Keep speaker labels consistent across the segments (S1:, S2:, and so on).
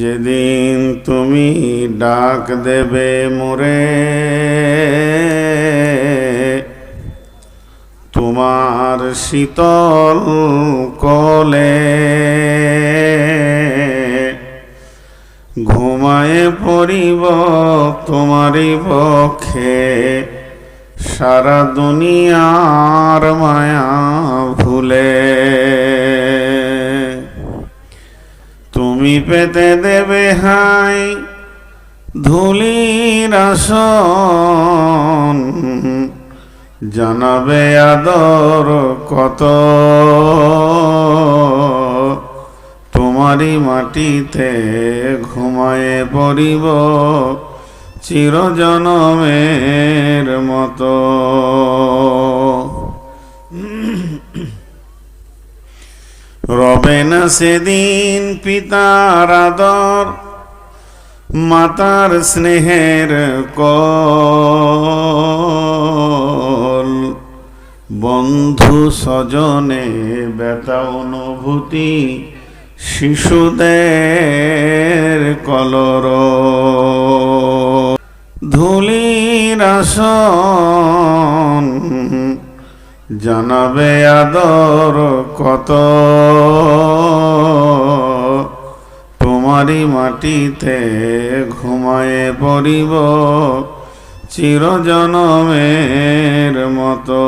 S1: যেদিন তুমি ডাক দেবে মোরে, তোমার শীতল কলে ঘুমায়ে পড়িব তোমারই পক্ষে, সারা দুনিয়ার মায়া তুমি পেতে দেবে হাই ধুলির আসন। জানাবে আদর কত। তোমারই মাটিতে ঘুমায়ে পড়িব চিরজনমের মতো। রবে না সেদিন পিতার আদর, মাতার স্নেহের কল। বন্ধু স্বজনে ব্যথা অনুভূতি, শিশুদের কলর। ধুলির আসন জানাবে আদর কত? তোমারই মাটিতে ঘুমায়ে পড়িব চিরজনমের মতো।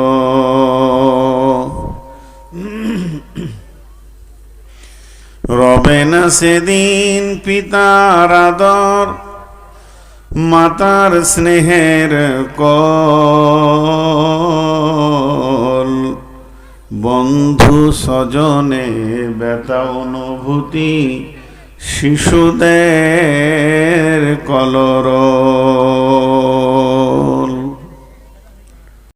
S1: রবে না সেদিন পিতার আদর, মাতার স্নেহের কল বন্ধু স্বজনে ব্যথা অনুভূতি শিশুদের কলর